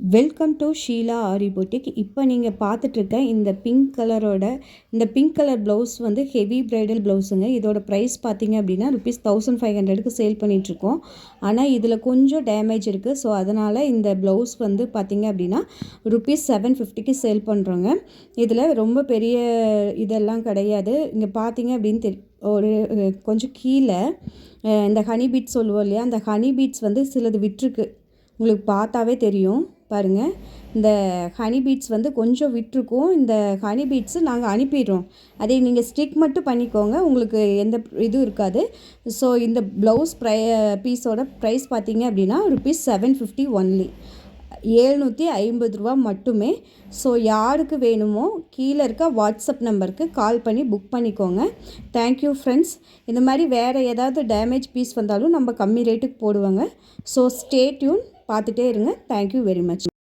Welcome to Sheela Aari boutique இப்போ நீங்கள் பார்த்துட்ருக்க இந்த பிங்க் கலரோட இந்த பிங்க் கலர் ப்ளவுஸ் வந்து ஹெவி ப்ரைடல் ப்ளவுஸுங்க இதோட ப்ரைஸ் பார்த்தீங்க அப்படின்னா ருபீஸ் தௌசண்ட் ஃபைவ் ஹண்ட்ரடுக்கு சேல் பண்ணிகிட்ருக்கோம் ஆனால் இதில் கொஞ்சம் டேமேஜ் இருக்குது ஸோ அதனால் இந்த ப்ளவுஸ் வந்து பார்த்தீங்க அப்படின்னா ருபீஸ் செவன் ஃபிஃப்டிக்கு சேல் பண்ணுறோங்க இதில் ரொம்ப பெரிய இதெல்லாம் கிடையாது. இங்கே பார்த்தீங்க அப்படின்னு தெரி ஒரு கொஞ்சம் கீழே இந்த ஹனி பீட்ஸ் சொல்லுவோம் இல்லையா? அந்த ஹனி பீட்ஸ் வந்து சிலது விட்டுருக்கு. உங்களுக்கு பார்த்தாவே தெரியும். பாருங்கள் இந்த ஹனி பீட்ஸ் வந்து கொஞ்சம் விட்டுருக்கும். இந்த ஹனி பீட்ஸு நாங்கள் அனுப்பிடுறோம். அதே நீங்கள் ஸ்டிக் மட்டும் பண்ணிக்கோங்க. உங்களுக்கு எந்த இதுவும் இருக்காது. ஸோ இந்த ப்ளவுஸ் ப்ரை பீஸோட ப்ரைஸ் பார்த்தீங்க அப்படின்னா ருபீஸ் செவன் ஃபிஃப்டி ஒன்லி ஏழ்நூற்றி ஐம்பது ரூபா மட்டுமே. ஸோ யாருக்கு வேணுமோ கீழே இருக்க வாட்ஸ்அப் நம்பருக்கு கால் பண்ணி புக் பண்ணிக்கோங்க. தேங்க்யூ ஃப்ரெண்ட்ஸ் இந்த மாதிரி வேறு ஏதாவது டேமேஜ் பீஸ் வந்தாலும் நம்ம கம்மி ரேட்டுக்கு போடுவாங்க. ஸோ ஸ்டே டியூன் பார்த்துட்டே இருங்க. Thank you very much